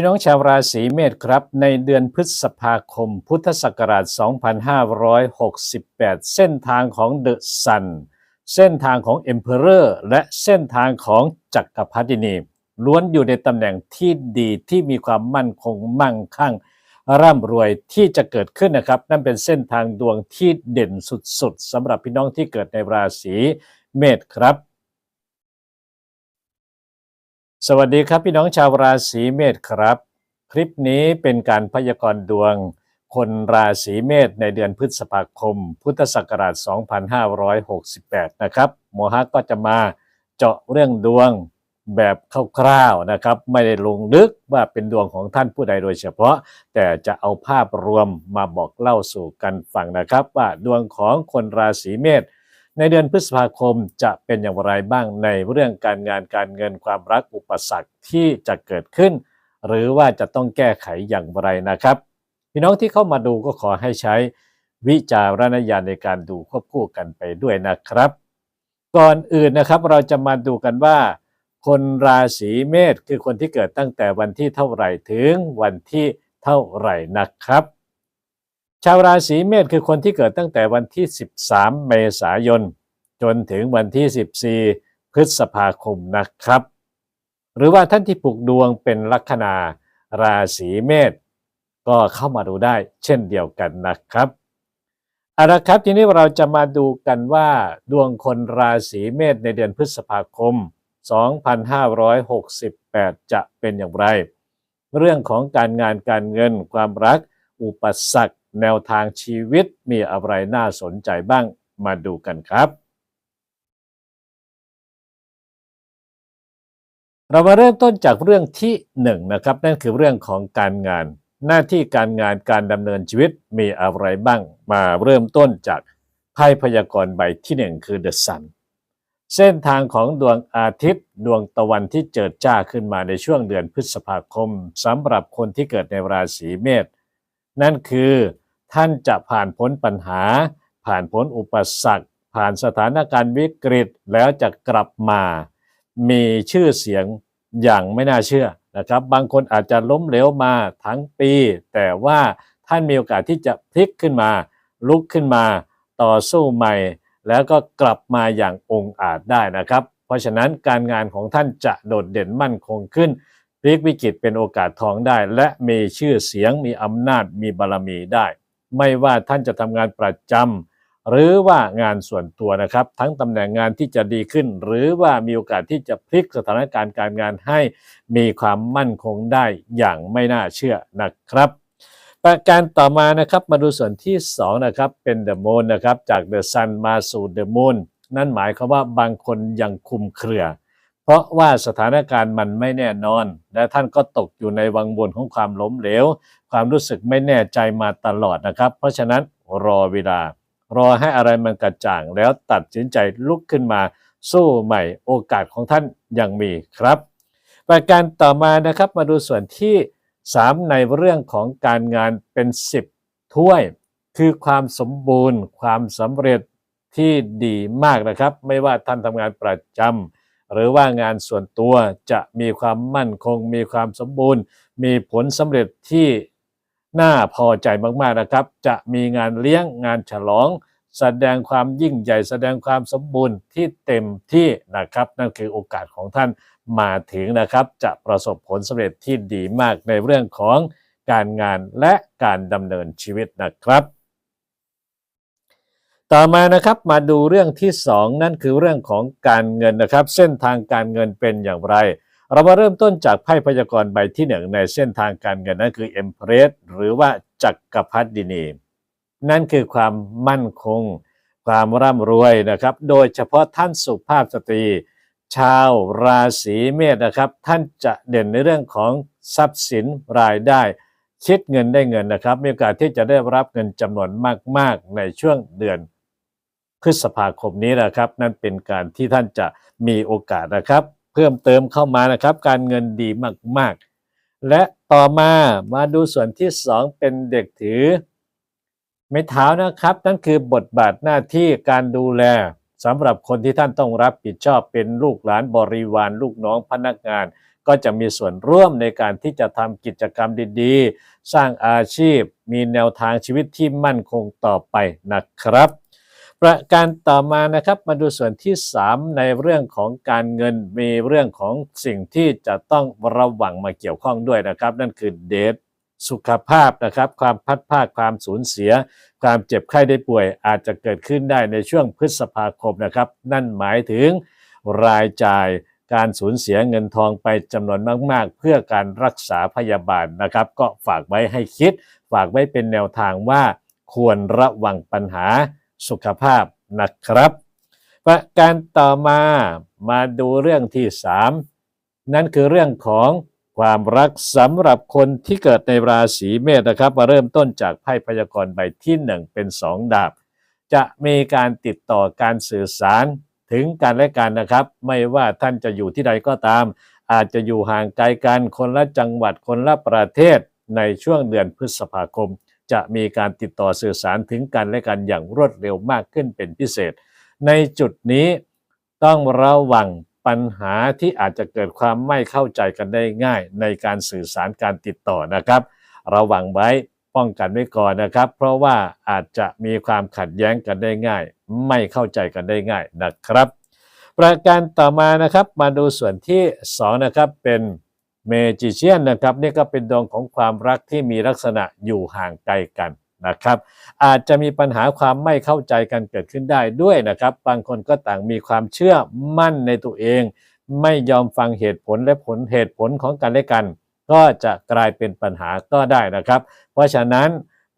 พี่น้องชาวราศีเมษครับ ในเดือนพฤษภาคม พุทธศักราช 2568 เส้นทางของเดอะซัน เส้นทางของเอ็มเพอเรอร์และเส้นทางของจักรพรรดินีล้วนอยู่ในตำแหน่งที่ดีที่มีความมั่นคงมั่งคั่ง ร่ำรวยที่จะเกิดขึ้นนะครับ นั่นเป็นเส้นทางดวงที่เด่นสุดๆสำหรับพี่น้องที่เกิดในราศีเมษครับ สวัสดีครับพี่น้องชาวราศีเมษครับ คลิปนี้เป็นการพยากรณ์ดวง คนราศีเมษในเดือนพฤษภาคม พุทธศักราช 2568 นะครับโมฮะก็จะมาเจาะเรื่องดวงแบบคร่าวๆนะครับ ไม่ได้ลงลึกว่าเป็นดวงของท่านผู้ใดโดยเฉพาะ แต่จะเอาภาพรวมมาบอกเล่าสู่กันฟังนะครับ ว่าดวงของคนราศีเมษ ในเดือนพฤษภาคมจะเป็นอย่างไรบ้างในเรื่องการงานการเงินความรักอุปสรรคที่จะเกิดขึ้น หรือว่าจะต้องแก้ไขอย่างไรนะครับ พี่น้องที่เข้ามาดูก็ขอให้ใช้วิจารณญาณในการดูควบคู่กันไปด้วยนะครับ ก่อนอื่นนะครับเราจะมาดูกันว่า คนราศีเมษคือคนที่เกิดตั้งแต่วันที่เท่าไหร่ถึงวันที่เท่าไหร่นะครับ ชาวราศีเมษคือคนที่เกิดตั้งแต่วันที่ 13 เมษายน จนถึงวันที่ 14 พฤษภาคมนะครับ หรือว่าท่านที่ปลูกดวงเป็นลัคนาราศีเมษก็เข้ามาดูได้เช่นเดียวกันนะครับเอาละครับทีนี้เราจะมาดูกันว่าดวงคนราศีเมษในเดือนพฤษภาคม 2568 จะเป็นอย่างไร เรื่องของการงานการเงินความรัก อุปสรรค แนวทางชีวิตมีอะไรน่าสนใจบ้างมาดูกันครับ เรามาเริ่มต้นจากเรื่องที่หนึ่งนะครับนั่นคือเรื่องของการงาน หน้าที่การงานการดำเนินชีวิตมีอะไรบ้าง มาเริ่มต้นจากไพ่พยากรณ์ใบที่หนึ่งคือ The Sun เส้นทางของดวงอาทิตย์ ดวงตะวันที่เจิดจ้าขึ้นมาในช่วงเดือนพฤษภาคมสำหรับคนที่เกิดในราศีเมษนั่นคือท่านจะผ่านพ้นปัญหา ผ่านพ้นอุปสรรค ผ่านสถานการณ์วิกฤตแล้วจะกลับมา มีชื่อเสียงอย่างไม่น่าเชื่อนะครับ บางคนอาจจะล้มเหลวมาทั้งปี แต่ว่าท่านมีโอกาสที่จะพลิกขึ้นมา ลุกขึ้นมาต่อสู้ใหม่ แล้วก็กลับมาอย่างองอาจได้นะครับ เพราะฉะนั้นการงานของท่านจะโดดเด่นมั่นคงขึ้นพลิกวิกฤตเป็นโอกาสทองได้ และมีชื่อเสียงมีอำนาจมีบารมีได้ ไม่ว่าท่านจะทำงานประจำ หรือว่างานส่วนตัวนะครับ ทั้งตำแหน่งงานที่จะดีขึ้น หรือว่ามีโอกาสที่จะพลิกสถานการณ์การงานให้มีความมั่นคงได้อย่างไม่น่าเชื่อนะครับประการต่อมานะครับมาดูส่วนที่2นะครับเป็น The Moon นะครับจาก The Sun มาสู่ The Moon นั่นหมายความว่าบางคนยังคุมเครือ เพราะว่าสถานการณ์มันไม่แน่นอน และท่านก็ตกอยู่ในวังวนของความล้มเหลว ความรู้สึกไม่แน่ใจมาตลอดนะครับ เพราะฉะนั้นรอเวลา รอให้อะไรมันกระจ่าง แล้วตัดสินใจลุกขึ้นมาสู้ใหม่โอกาสของท่านยังมีครับ ประการต่อมานะครับมาดูส่วนที่ 3 ในเรื่องของการงานเป็น 10 ถ้วย คือความสมบูรณ์ ความสำเร็จที่ดีมากนะครับ ไม่ว่าท่านทำงานประจำหรือว่างานส่วนตัวจะมีความมั่นคง มีความสมบูรณ์ มีผลสำเร็จที่ น่าพอใจมากๆนะครับ จะมีงานเลี้ยงงานฉลอง แสดงความยิ่งใหญ่แสดงความสมบูรณ์ที่เต็มที่นะครับ นั่นคือโอกาสของท่านมาถึงนะครับ จะประสบผลสำเร็จที่ดีมากในเรื่องของการงานและการดำเนินชีวิตนะครับ ต่อมานะครับมาดูเรื่องที่ 2 นั่นคือเรื่องของการเงินนะครับ เส้นทางการเงินเป็นอย่างไร เรามาเริ่มต้นจากไพ่พยากรณ์ใบที่หนึ่งในเส้นทางการเงินนั่นคือ Empress หรือว่าจักรพรรดินี นั่นคือความมั่นคง ความร่ำรวยนะครับ โดยเฉพาะท่านสุภาพสตรี ชาวราศีเมษนะครับ ท่านจะเด่นในเรื่องของทรัพย์สินรายได้ คิดเงินได้เงินนะครับ มีโอกาสที่จะได้รับเงินจำนวนมาก ๆ ในช่วงเดือนพฤษภาคมนี้นะครับ นั่นเป็นการที่ท่านจะมีโอกาสนะครับ เพิ่มเติมเข้ามานะครับ การเงินดีมากๆ และต่อมามาดูส่วนที่ 2 เป็นเด็กถือ ไม้เท้านะครับ นั่นคือบทบาทหน้าที่การดูแลสำหรับคนที่ท่านต้องรับผิดชอบเป็นลูกหลานบริวารลูกน้องพนักงาน ก็จะมีส่วนร่วมในการที่จะทำกิจกรรมดีๆ สร้างอาชีพ มีแนวทางชีวิตที่มั่นคงต่อไปนะครับ ประการต่อมานะครับมาดูส่วนที่ 3 ในเรื่องของการเงินมีเรื่องของสิ่งที่จะต้องระวังมาเกี่ยวข้องด้วยนะครับ นั่นคือเดทสุขภาพนะครับ ความพัดภาคความสูญเสีย ความเจ็บไข้ได้ป่วย อาจจะเกิดขึ้นได้ในช่วงพฤษภาคมนะครับ นั่นหมายถึงรายจ่ายการสูญเสียเงินทองไปจำนวนมาก ๆ เพื่อการรักษาพยาบาลนะครับ ก็ฝากไว้ให้คิด ฝากไว้เป็นแนวทางว่าควรระวังปัญหา สุขภาพนะครับ ประการต่อมามาดูเรื่องที่ 3 นั่นคือเรื่องของความรักสำหรับคนที่เกิดในราศีเมษนะครับ มาเริ่มต้นจากไพ่พยากรณ์ใบที่ 1 เป็น 2 ดาบ จะมีการติดต่อการสื่อสารถึงกันและกันนะครับ ไม่ว่าท่านจะอยู่ที่ใดก็ตาม อาจจะอยู่ห่างไกลกันคนละจังหวัดคนละประเทศในช่วงเดือนพฤษภาคม จะมีการติดต่อสื่อสารถึงกันและกันอย่างรวดเร็วมากขึ้นเป็นพิเศษ ในจุดนี้ต้องระวังปัญหาที่อาจจะเกิดความไม่เข้าใจกันได้ง่าย ในการสื่อสารการติดต่อนะครับ ระวังไว้ป้องกันไว้ก่อนนะครับ เพราะว่าอาจจะมีความขัดแย้งกันได้ง่าย ไม่เข้าใจกันได้ง่ายนะครับ ประการต่อมานะครับมาดูส่วนที่ 2 นะครับเป็น เมจิเชียนนะครับนี่ก็เป็นดวงของความรักที่มีลักษณะอยู่ห่างไกลกันนะครับ อาจจะมีปัญหาความไม่เข้าใจกันเกิดขึ้นได้ด้วยนะครับ บางคนก็ต่างมีความเชื่อมั่นในตัวเอง ไม่ยอมฟังเหตุผลและผลเหตุผลของกันและกัน ก็จะกลายเป็นปัญหาก็ได้นะครับ เพราะฉะนั้น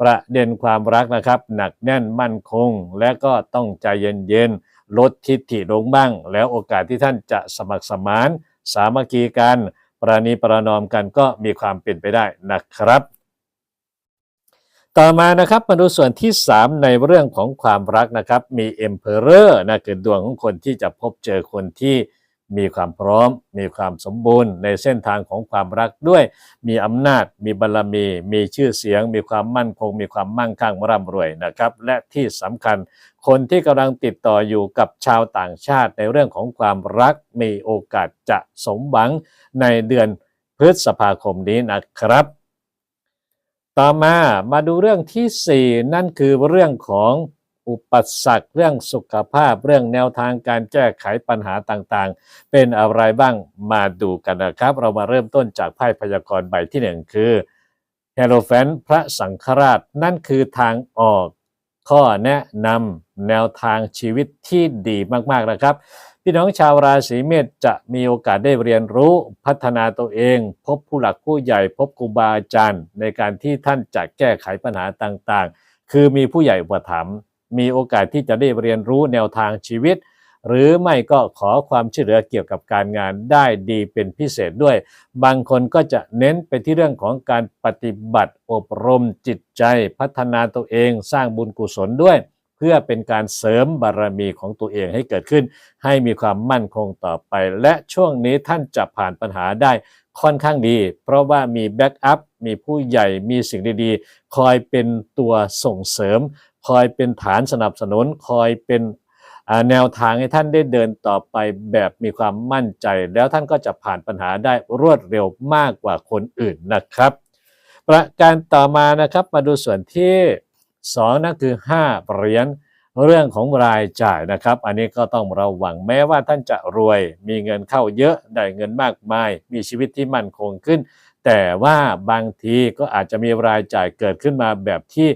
ประเด็นความรักนะครับ หนักแน่นมั่นคง และก็ต้องใจเย็นๆลดทิฐิลงบ้าง แล้วโอกาสที่ท่านจะสมัครสมาน สามัคคีกัน ประนีประนอมกันก็มีความเป็นไปได้นะครับ ต่อมานะครับมาดูส่วนที่ 3 ในเรื่องของความรักนะครับ มีเอ็มเพอเรอร์นะคือดวงของคนที่จะพบเจอคนที่ มีความพร้อม มีความสมบูรณ์ ในเส้นทางของความรักด้วย มีอำนาจ มีบารรมี มีชื่อเสียง มีความมั่นคง มีความมั่งคั่งร่ำรวยนะครับ และที่สำคัญ คนที่กำลังติดต่ออยู่กับชาวต่างชาติในเรื่องของความรัก มีโอกาสจะสมหวังในเดือนพฤษภาคมนี้นะครับ ต่อมามาดูเรื่องทีสี่4 นั่นคือเรื่องของ อุปสรรคเรื่องสุขภาพเรื่องแนวทางการแก้ไขปัญหาต่างๆ เป็นอะไรบ้างมาดูกันนะครับ เรามาเริ่มต้นจากไพ่พยากรณ์ใบที่หนึ่งคือเฮโรแฟนพระสังฆราช นั่นคือทางออก ข้อแนะนำแนวทางชีวิตที่ดีมากๆนะครับ พี่น้องชาวราศีเมษจะมีโอกาสได้เรียนรู้พัฒนาตัวเอง พบผู้หลักผู้ใหญ่พบครูบาอาจารย์ ในการที่ท่านจะแก้ไขปัญหาต่างๆ คือมีผู้ใหญ่อุปถัมภ์ มีโอกาสที่จะได้เรียนรู้แนวทางชีวิต หรือไม่ก็ขอความช่วยเหลือเกี่ยวกับการงานได้ดีเป็นพิเศษด้วย บางคนก็จะเน้นไปที่เรื่องของการปฏิบัติอบรมจิตใจ พัฒนาตัวเอง สร้างบุญกุศลด้วย พื่อเป็นการเสริมบารมีของตัวเองให้เกิดขึ้น ให้มีความมั่นคงต่อไป และช่วงนี้ท่านจะผ่านปัญหาได้ค่อนข้างดี เพราะว่ามีแบ็กอัพมีผู้ใหญ่มีสิ่งดีๆ คอยเป็นตัวส่งเสริม คอยเป็นฐานสนับสนุน คอยเป็นแนวทางให้ท่านได้เดินต่อไปแบบมีความมั่นใจ แล้วท่านก็จะผ่านปัญหาได้รวดเร็วมากกว่าคนอื่นนะครับ ประการต่อมานะครับมาดูส่วนที่ สองนั่นคือ 5 เหรียญเรื่องของรายจ่ายนะครับ อันนี้ก็ต้องระวังแม้ว่าท่านจะรวย มีเงินเข้าเยอะได้เงินมากมาย มีชีวิตที่มั่นคงขึ้น แต่ว่าบางทีก็อาจจะมีรายจ่ายเกิดขึ้นมาแบบที่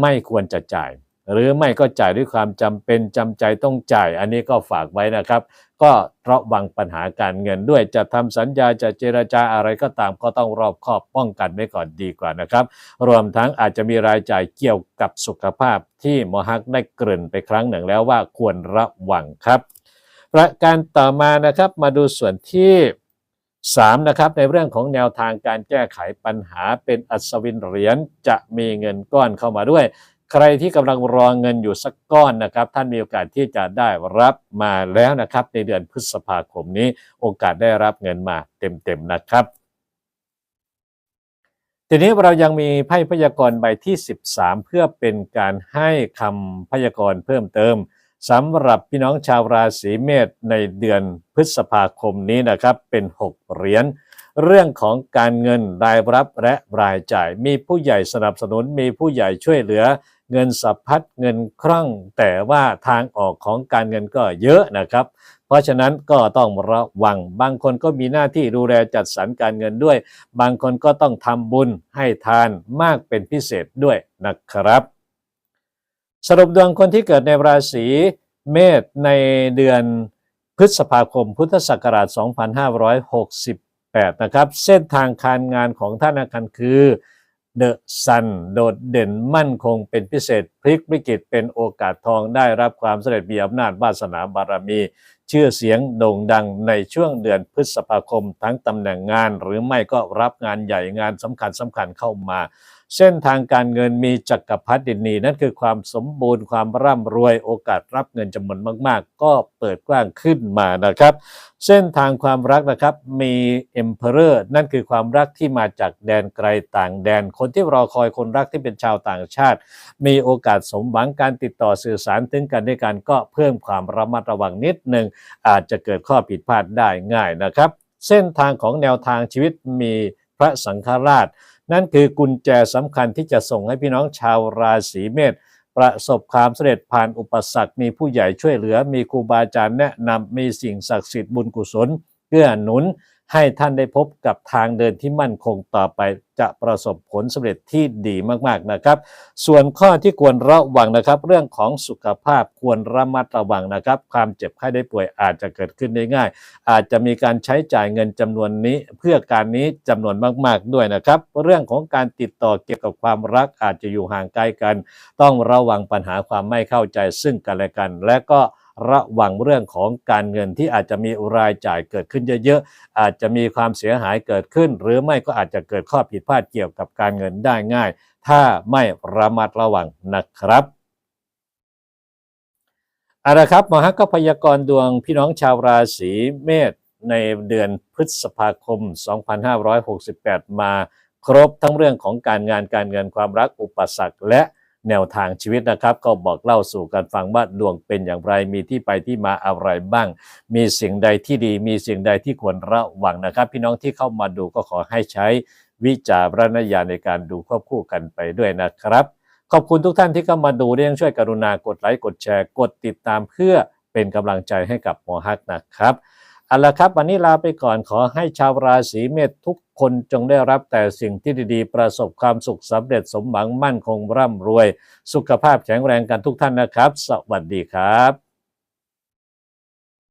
ไม่ควรจะจ่าย หรือไม่ก็จ่ายด้วยความจำเป็นจำใจต้องจ่าย อันนี้ก็ฝากไว้นะครับ ก็ระวังปัญหาการเงินด้วยจะทำสัญญาจะเจรจาอะไรก็ตามก็ต้องรอบคอบป้องกันไว้ก่อนดีกว่านะครับ รวมทั้งอาจจะมีรายจ่ายเกี่ยวกับสุขภาพที่หมอฮักได้เกริ่นไปครั้งหนึ่งแล้วว่าควรระวังครับ ประการต่อมานะครับมาดูส่วนที่3นะครับในเรื่องของแนวทางการแก้ไขปัญหาเป็นอัศวินเหรียญจะมีเงินก้อนเข้ามาด้วย ใครที่กำลังรอเงินอยู่สักก้อนนะครับ ท่านมีโอกาสที่จะได้รับมาแล้วนะครับ ในเดือนพฤษภาคมนี้โอกาสได้รับเงินมาเต็มๆนะครับ ทีนี้เรายังมีไพ่พยากรณ์ใบที่ 13 เพื่อเป็นการให้คำพยากรณ์เพิ่มเติมสำหรับพี่น้องชาวราศีเมษในเดือนพฤษภาคมนี้นะครับ เป็น 6 เหรียญเรื่องของการเงินรายรับและรายจ่าย มีผู้ใหญ่สนับสนุนมีผู้ใหญ่ช่วยเหลือ เงินสะพัดเงินครั่งแต่ว่าทางออกของการเงินก็เยอะนะครับ เพราะฉะนั้นก็ต้องระวัง บางคนก็มีหน้าที่ดูแลจัดสรรการเงินด้วย บางคนก็ต้องทำบุญให้ทานมากเป็นพิเศษด้วยนะครับ สรุปดวงคนที่เกิดในราศีเมษในเดือนพฤษภาคมพุทธศักราช 2568 นะครับ เส้นทางการงานของท่านอาคันคือ เดอะซันโดดเด่นมั่นคงเป็นพิเศษ พลิกวิกฤตเป็นโอกาสทองได้รับความสำเร็จมีอำนาจวาสนาบารมี ชื่อเสียงโด่งดังในช่วงเดือนพฤษภาคมทั้งตำแหน่งงาน หรือไม่ก็รับงานใหญ่งานสำคัญสำคัญเข้ามา เส้นทางการเงินมีจักรพรรดินีนั่นคือความสมบูรณ์ความร่ำรวยโอกาสรับเงินจำนวนมาก ๆ ก็เปิดกว้างขึ้นมานะครับ เส้นทางความรักนะครับมี Emperor นั่นคือความรักที่มาจากแดนไกลต่างแดน คนที่รอคอยคนรักที่เป็นชาวต่างชาติ มีโอกาสสมหวังการติดต่อสื่อสารถึงกันด้วยกันก็เพิ่มความระมัดระวังนิดหนึ่งอาจจะเกิดข้อผิดพลาดได้ง่ายนะครับ เส้นทางของแนวทางชีวิตมีพระสังฆราช นั่นคือกุญแจสำคัญที่จะส่งให้พี่น้องชาวราศีเมษประสบความสำเร็จผ่านอุปสรรค มีผู้ใหญ่ช่วยเหลือ มีครูบาอาจารย์แนะนำมีสิ่งศักดิ์สิทธิ์บุญกุศลเกื้อหนุน ให้ท่านได้พบกับทางเดินที่มั่นคงต่อไปจะประสบผลสำเร็จที่ดีมากๆนะครับ ส่วนข้อที่ควรระวังนะครับ เรื่องของสุขภาพควรระมัดระวังนะครับ ความเจ็บไข้ได้ป่วยอาจจะเกิดขึ้นได้ง่าย อาจจะมีการใช้จ่ายเงินจำนวนนี้ เพื่อการนี้จำนวนมาก ๆด้วยนะครับ เรื่องของการติดต่อเกี่ยวกับความรักอาจจะอยู่ห่างไกลกัน ต้องระวังปัญหาความไม่เข้าใจซึ่งกันและกัน และก็ ระวังเรื่องของการเงินที่อาจจะมีรายจ่ายเกิดขึ้นเยอะๆ อาจจะมีความเสียหายเกิดขึ้น หรือไม่ก็อาจจะเกิดข้อผิดพลาดเกี่ยวกับการเงินได้ง่าย ถ้าไม่ระมัดระวังนะครับเอาละครับมอฮักก็พยากรดวงพี่น้องชาวราศีเมษในเดือนพฤษภาคม 2568 มาครบทั้งเรื่องของการงานการเงินความรักอุปสรรคและ แนวทางชีวิตนะครับ ก็บอกเล่าสู่กันฟังว่าดวงเป็นอย่างไร มีที่ไปที่มาอะไรบ้าง มีสิ่งใดที่ดี มีสิ่งใดที่ควรระวังนะครับ พี่น้องที่เข้ามาดูก็ขอให้ใช้วิจารณญาณในการดูควบคู่กันไปด้วยนะครับ ขอบคุณทุกท่านที่เข้ามาดูเรื่องช่วยกรุณากดไลค์กดแชร์ กดติดตามเพื่อเป็นกำลังใจให้กับหมอฮักนะครับ เอาละครับ วันนี้ลาไปก่อนขอให้ชาวราศีเมษทุกคนจงได้รับแต่สิ่งที่ดีๆ ประสบความสุขสำเร็จสมหวังมั่นคงร่ำรวย สุขภาพแข็งแรงกันทุกท่านนะครับ สวัสดีครับ